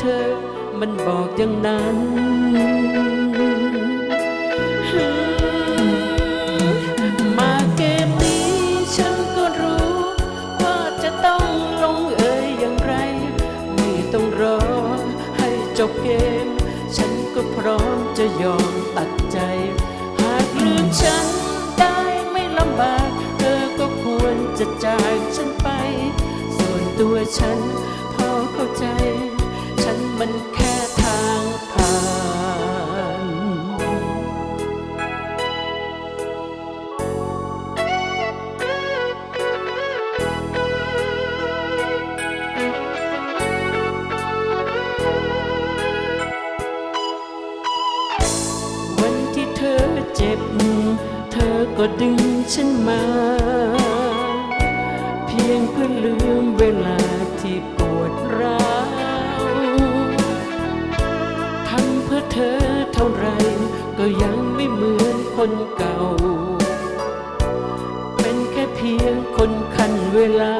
เธอ มันบอกอย่างนั้นมาเกมนี้ฉันก็รู้ว่าจะต้องลงเอ่ยอย่างไรไม่ต้องรอให้จบเกม ฉันก็พร้อมจะยอมตัดใจ หากลืมฉันได้ไม่ลำบาก เธอก็ควรจะจากฉันไป ส่วนตัวฉัน ก็ดึงฉันมา เพียงเพื่อลืมเวลาที่ปวดร้าวทำเพื่อเธอเท่าไรก็ยังไม่เหมือนคนเก่า เป็นแค่เพียงคนคันเวลา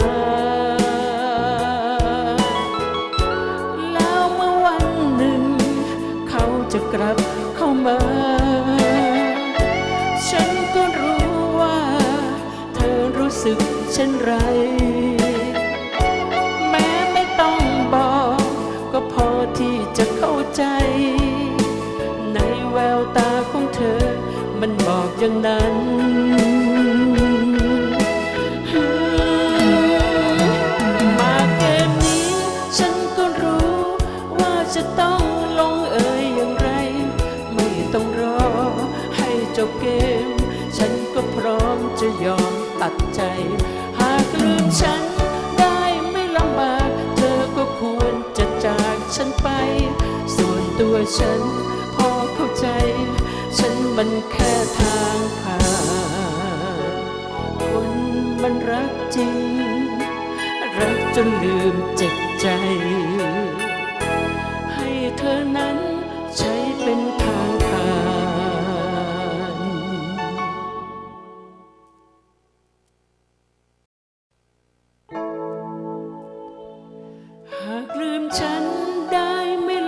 แล้วเมื่อวันหนึ่งเขาจะกลับ สึกเช่นไร แม้ไม่ต้องบอก ก็พอที่จะเข้าใจ ในแววตาของเธอ มันบอกอย่างนั้นมาเกมนี้ฉันก็รู้ว่าจะต้องลงเอยอย่างไรไม่ ตัดใจ หากลืมฉันได้ไม่ลำบาก เธอก็ควรจะจากฉันไป ส่วนตัวฉันพอเข้าใจ ฉันมันแค่ทางผ่านคนมันรักจริง รักจนลืมเจ็บใจ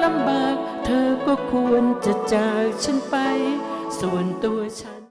ลำบาก เธอก็ควรจะจากฉันไป ส่วนตัวฉัน